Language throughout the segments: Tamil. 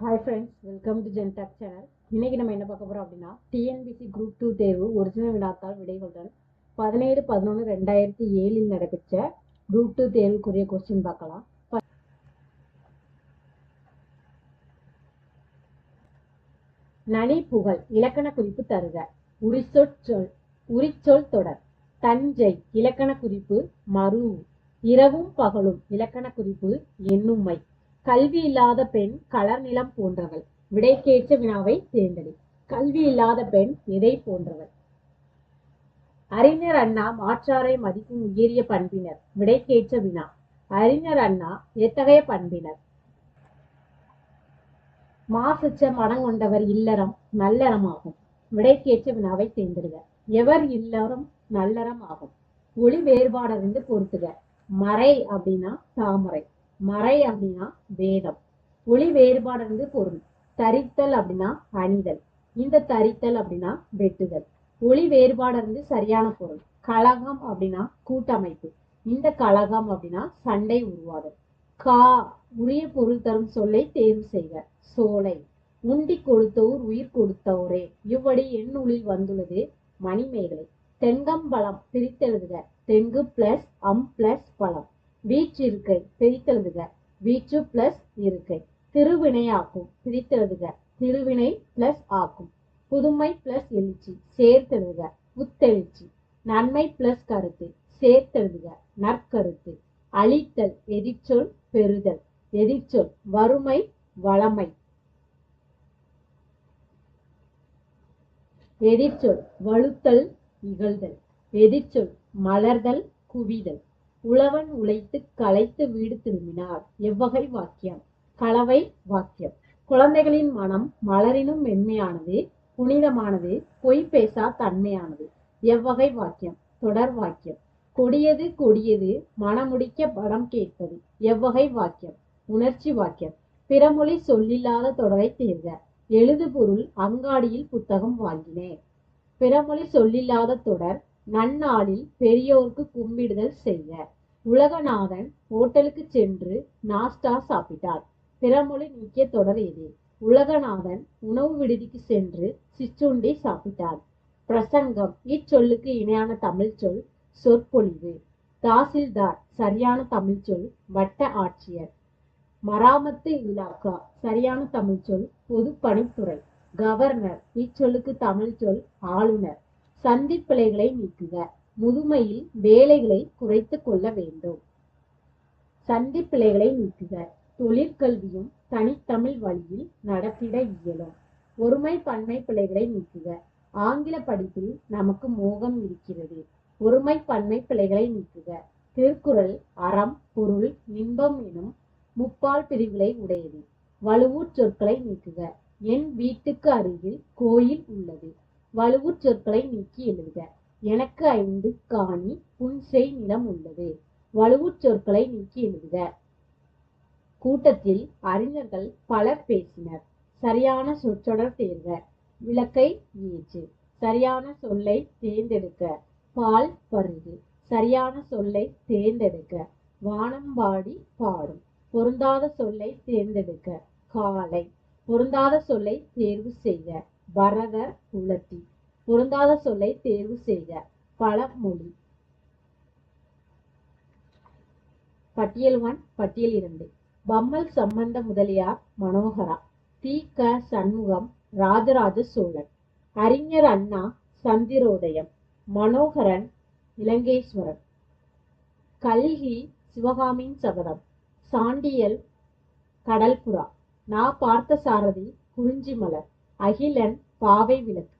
Hi friends welcome to ஜென்டாக் channel இன்னைக்கு நம்ம என்ன பார்க்க போறோம் அப்படின்னா டிஎன்பிசி குரூப் டூ தேர்வு ஒரிஜினல் வினாத்தால் விடைகளுடன் பதினேழு பதினொன்று ரெண்டாயிரத்தி ஏழில் நடைபெற்ற குரூப் டூ தேர்வுக்குரிய கொஸ்டின் பார்க்கலாம். நனி புகழ் இலக்கண குறிப்பு தருக. உரிச்சொற்சொல் உரிச்சொல் தொடர். தஞ்சை இலக்கண குறிப்பு மரு இரவும் பகலும் இலக்கண குறிப்பு எண்ணுமை கல்வி இல்லாத பெண் கலர் நிலம் போன்றவள். விடைக்கேற்ற வினாவை தேர்ந்தெடு. கல்வி இல்லாத பெண் எதை போன்றவள்? அறிஞர் அண்ணா மாற்றாரை மதிக்கும் உயரிய பண்பினர். விடைக்கேற்ற வினா. அறிஞர் அண்ணா எத்தகைய பண்பினர்? மாசற்ற மனங்கொண்டவர் இல்லறம் நல்லறமாகும். விடைக்கேற்ற வினாவை தேர்ந்தெடுக. எவர் இல்லறம் நல்லறம் ஆகும் ஒளி வேறுபாடறிந்து பொறுத்துக மறை அப்படின்னா தாமரை. மறை அப்படின்னா வேதம். ஒளி வேறுபாடறிந்து பொருள். தரித்தல் அப்படின்னா அணிதல். இந்த தரித்தல் அப்படின்னா வெட்டுதல். ஒளி வேறுபாடு வேறுபாடறிந்து சரியான பொருள். கழகம் அப்படின்னா கூட்டமைப்பு. இந்த கழகம் அப்படின்னா சண்டை உருவாதல். கா உரிய பொருள் தரும் சொல்லை தேர்வு செய்க. சோலை. உண்டி கொடுத்தோர் உயிர் கொடுத்தோரே இவ்வடி எண்ணுளில் வந்துள்ளது மணிமேகலை. தெங்கம்பழம் பிரித்தெழுதுக. தெங்கு பிளஸ் அம் பிளஸ் பழம். வீற்றிருக்கை பிரித்தெழுதுக. வீச்சு பிளஸ் இருக்கை. திருவினையாக்கும் பிரித்தெழுதுக. திருவினை பிளஸ் ஆக்கும். புதுமை பிளஸ் எழுச்சி சேர்த்தெழுதுக. புத்தெழுச்சி நன்மை பிளஸ் கருத்து சேர்த்தெழுதுக. நற்கருத்து. அழித்தல் எதிர்ச்சொல் பெறுதல். எதிர்ச்சொல் வறுமை வளமை. எதிர்ச்சொல் வழுத்தல் இகழ்தல். எதிர்ச்சொல் மலர்தல் குவிதல். உழவன் உழைத்து களைத்து வீடு திரும்பினார். எவ்வகை வாக்கியம். கலவை வாக்கியம். குழந்தைகளின் மனம் மலரினும் மென்மையானது புனிதமானது பொய் பேசா தன்மையானது. எவ்வகை வாக்கியம். தொடர் வாக்கியம். கொடியது கொடியது மனமுடிக்க படம் கேட்பது. எவ்வகை வாக்கியம். உணர்ச்சி வாக்கியம். பிறமொழி சொல்லில்லாத தொடரை தேர்க. எழுது பொருள் அங்காடியில் புத்தகம் வாங்கினேன் பிறமொழி சொல்லில்லாத தொடர் நன்னாளில் பெரியோருக்கு கும்பிடுதல் செய்ய உலகநாதன் ஹோட்டலுக்கு சென்று நாஸ்டா சாப்பிட்டார். பிறமொழி நீக்கிய தொடர் எது? உலகநாதன் உணவு விடுதிக்கு சென்று சிற்றுண்டி சாப்பிட்டார். பிரசங்கம் இச்சொல்லுக்கு இணையான தமிழ் சொல் சொற்பொழிவு. தாசில்தார் சரியான தமிழ் சொல் வட்ட ஆட்சியர். மராமத்து இலாக்கா சரியான தமிழ் சொல் பொதுப்பணித்துறை கவர்னர் இச்சொல்லுக்கு தமிழ் சொல் ஆளுநர். சந்திப்பிழைகளை நீக்குக. முதுமையில் வேலைகளை குறைத்து கொள்ள வேண்டும். சந்திப்பிழைகளை நீக்குக. தொழிற்கல்வியும் தனித்தமிழ் வழியில் நடத்திட இயலும். ஒருமை பன்மை பிழைகளை நீக்குக. ஆங்கில படிப்பில் நமக்கு மோகம் இருக்கிறது. ஒருமை பன்மை பிழைகளை நீக்குக. திருக்குறள் அறம் பொருள் இன்பம் எனும் முப்பால் பிரிவுகளை உடையது. வலுவூர் சொற்களை நீக்குக. என் வீட்டுக்கு அருகில் கோயில் உள்ளது. வலுவூர் சொற்களை நீக்கி எழுதுக. எனக்கு ஐந்து காணி புன்செய் நிலம் உள்ளது. வலுவுச் சொற்களை நீக்கி எழுதுக. கூட்டத்தில் அறிஞர்கள் பலர் பேசினர். சரியான சொற்றொடர் தேர்க. விளக்கை ஏற்று சரியான சொல்லை தேர்ந்தெடுக்க. பால் பருகு. சரியான சொல்லை தேர்ந்தெடுக்க. வானம்பாடி பாடும். பொருந்தாத சொல்லை தேர்ந்தெடுக்க. காலை. பொருந்தாத சொல்லை தேர்வு செய்ய பரதர் உலத்தி பொருந்தாத சொல்லை தேர்வு செய்க. பழமொழி பட்டியல் ஒன் பட்டியல் இரண்டு. பம்மல் சம்பந்த முதலியார் மனோகரா. தி. க. சண்முகம் ராஜராஜ சோழன். அறிஞர் அண்ணா சந்திரோதயம். மனோகரன் இலங்கேஸ்வரன். கல்கி சிவகாமியின் சபதம். சாண்டியல் கடல்புறா. நா. பார்த்த சாரதி குறிஞ்சி மலர் அகிலன் பாவை விளக்கு.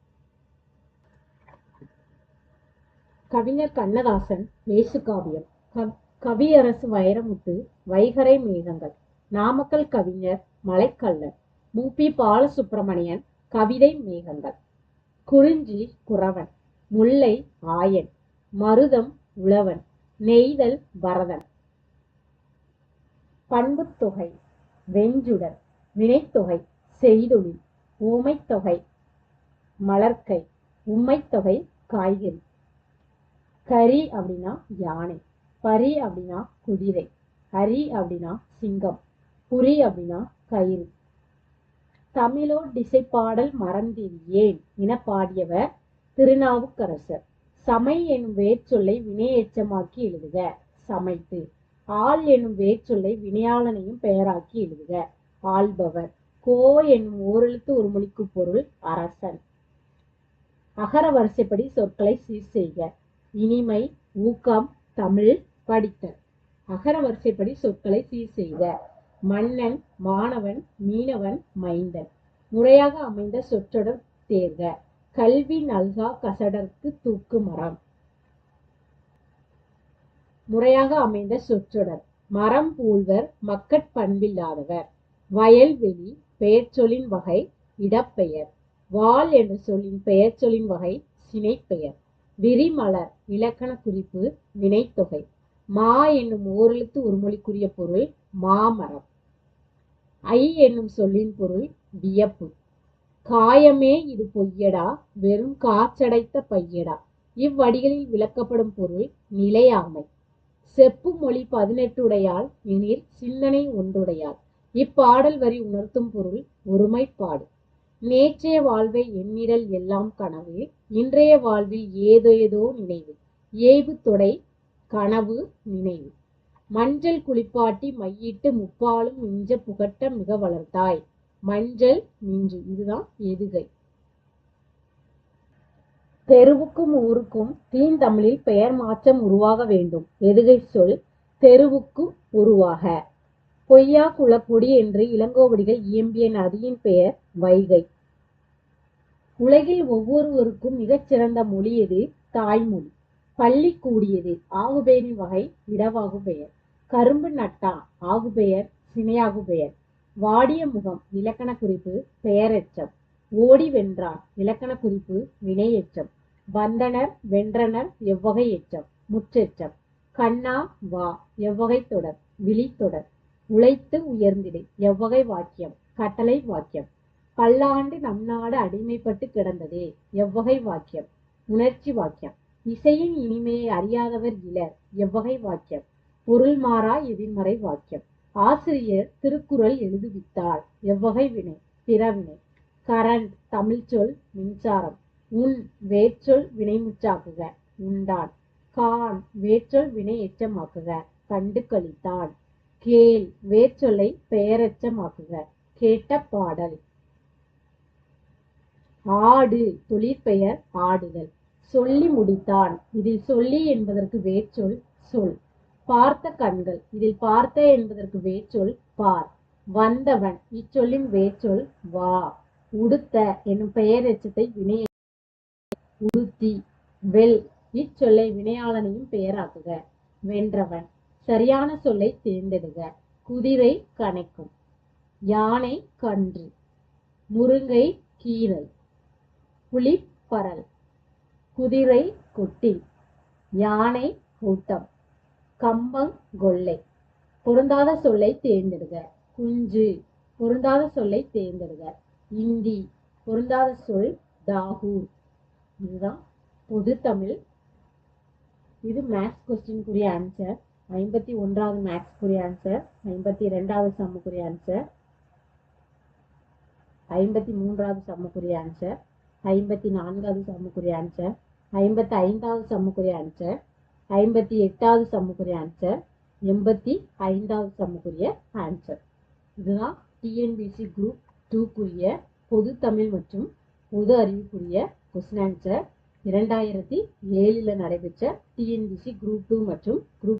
கவிஞர் கண்ணதாசன் வேசுகாவியம் கவியரசு வைரமுத்து வைகரை மேகங்கள். நாமக்கல் கவிஞர் மலைக்கல்லர் முபி பாலசுப்பிரமணியன் கவிதை மேகங்கள். குறிஞ்சி குறவன். முல்லை ஆயன். மருதம் உழவன். நெய்தல் பரதன். பண்புத்தொகை வெஞ்சுடர் வினைத்தொகை செய்தொழில். ஊமைத்தொகை மலர்க்கை. உம்மைத்தொகை காய்கறி. கரி அப்படின்னா யானை பரி அப்படின்னா குதிரை ஹரி அப்படின்னா சிங்கம் புரி அப்படின்னா கயிறு. தமிழோர் திசைப்பாடல் மறந்தீர் ஏன் என பாடியவர் திருநாவுக்கரசர். சமை எனும் வேர்ச்சொல்லை வினையெச்சமாக்கி எழுதுக. சமைத்து ஆள் எனும் வேர்ச்சொல்லை வினையாளனையும் பெயராக்கி எழுதுக. ஆள்பவர் கோ என்னும் ஓரெழுத்து ஒரு மொழிக்கு பொருள் அரசன். அகர வரிசைப்படி சொற்களை சீர் செய்க. இனிமை ஊக்கம் தமிழ் படித்தல். அகர வரிசைப்படி சொற்களை சீர் செய்த மன்னன் மாணவன் மீனவன் மைந்தன். முறையாக அமைந்த சொற்றொடர் தேர்க. கல்வி நல்கா கசடர்க்கு தூக்கு மரம். முறையாக அமைந்த சொற்றொடர். மரம் பூழ்வர் மக்கட் பண்பில்லாதவர். வயல்வெளி பெயர்ச்சொல்லின் வகை இடப்பெயர். வாள் என்ற சொல்லின் பெயர்ச்சொல்லின் வகை சினைப்பெயர். விரிமலர் இலக்கண குறிப்பு வினைத்தொகை. மா என்னும் ஓரெழுத்து ஒரு மொழிக்குரிய பொருள் மாமரம். ஐ என்னும் சொல்லின் பொருள் வியப்பு. காயமே இது பொய்யடா வெறும் காற்றடைத்த பையடா. இவ்வடிகளில் விளக்கப்படும் பொருள் நிலையாமை. செப்பு மொழி பதினெட்டுடையால் எனில் சிந்தனை ஒன்றுடையாள். இப்பாடல் வரி உணர்த்தும் பொருள் ஒருமைப்பாடு. நேற்றைய வாழ்வை எண்ணிடல் எல்லாம் கனவு இன்றைய வாழ்வில் ஏதேதோ நினைவு. ஏய்வு தொடை கனவு நினைவு. மஞ்சள் குளிப்பாட்டி மையிட்டு முப்பாலும் மிஞ்ச புகட்ட மிக வளர்த்தாய். மஞ்சள் மிஞ்சு இதுதான் எதுகை. தெருவுக்கும் ஊருக்கும் தீந்தமிழில் பெயர் மாற்றம் உருவாக வேண்டும். எதுகை சொல் தெருவுக்கு உருவாக. பொய்யா குளப்பொடி என்று இளங்கோவடிகள் இயம்பிய நதியின் பெயர் வைகை. உலகில் ஒவ்வொருவருக்கும் மிகச்சிறந்த மொழி எது? தாய்மொழி. பள்ளி கூடியது ஆகுபெயரின் வகை இடவாகு பெயர். கரும்பு நட்டா ஆகுபெயர் சினையாகு பெயர். வாடிய முகம் இலக்கண குறிப்பு பெயரெச்சம் ஓடி வென்றான் இலக்கண குறிப்பு வினையெச்சம் வந்தனர் வென்றனர் எவ்வகை எச்சம் முற்றெச்சம் கண்ணா வா எவ்வகை தொடர் விழித்தொடர் உழைத்து உயர்ந்திடு. எவ்வகை வாக்கியம்? கட்டளை வாக்கியம். பல்லாண்டு நம் நாடு அடிமைப்பட்டு கிடந்ததே. எவ்வகை வாக்கியம்? உணர்ச்சி வாக்கியம். இசையின் இனிமையை அறியாதவர் இலர். எவ்வகை வாக்கியம்? பொருள் மாறா எதிர்மறை வாக்கியம். ஆசிரியர் திருக்குறள் எழுதுவித்தாள் எவ்வகை வினை? பிறவினை. கரண்ட் தமிழ்ச்சொல் மின்சாரம். உன் வேர்ச்சொல் வினைமுச்சாக்குக உண்டான். கான் வேர்ச்சொல் வினை எச்சமாக்குக கண்டு கழித்தான் கேள் வேர்ச்சொல்லை பெயரெச்சமாக்குக கேட்ட பாடல். ஆடு தொழிற்பெயர் ஆடுதல். சொல்லி முடித்தான். இதில் சொல்லி என்பதற்கு வேர்ச்சொல் சொல். பார்த்த கண்கள். இதில் பார்த்த என்பதற்கு வேர்ச்சொல் பார். வந்தவன். இச்சொல்லின் வேர்ச்சொல் வா. உடுத்த என்னும் பெயரெச்சத்தை வினை உடுத்தி. வெல். இச்சொல்லை வினையாளனையும் பெயராக்குக. வென்றவன். சரியான சொல்லை தேர்ந்தெடுக. குதிரை கணைக்கும். யானை கன்று. முருங்கை கீரை புலிப்பரல். குதிரை கொட்டி. யானை கூட்டம். கம்பங் கொள்ளை. பொருந்தாத சொல்லை தேர்ந்தெடுக. குஞ்சு. பொருந்தாத சொல்லை தேர்ந்தெடுக. இந்தி. பொருந்தாத சொல் தாகூர். இதுதான் பொது தமிழ் இது மேக்ஸ் கொஸ்டினுக்குரிய ஆன்சர் ஐம்பத்தி ஒன்றாவது மேக்ஸ்க்குரிய ஆன்சர் ஐம்பத்தி ரெண்டாவது சம்முக்குரிய ஆன்சர் ஐம்பத்தி மூன்றாவது சம்முக்குரிய ஆன்சர் ஐம்பத்தி நான்காவது சம்முக்குரிய ஆன்சர் ஐம்பத்தி ஐந்தாவது சம்முக்குரிய ஆன்சர் ஐம்பத்தி எட்டாவது சம்முக்குரிய ஆன்சர் எண்பத்தி ஐந்தாவது சம்முக்குரிய ஆன்சர் இதுதான் டிஎன்பிசி குரூப் டூக்குரிய பொது தமிழ் மற்றும் பொது அறிவுக்குரிய கொஸ்டின் ஆன்சர் இரண்டாயிரத்தி ஏழில் நடைபெற்ற டிஎன்பிசி குரூப் டூ மற்றும் குரூப்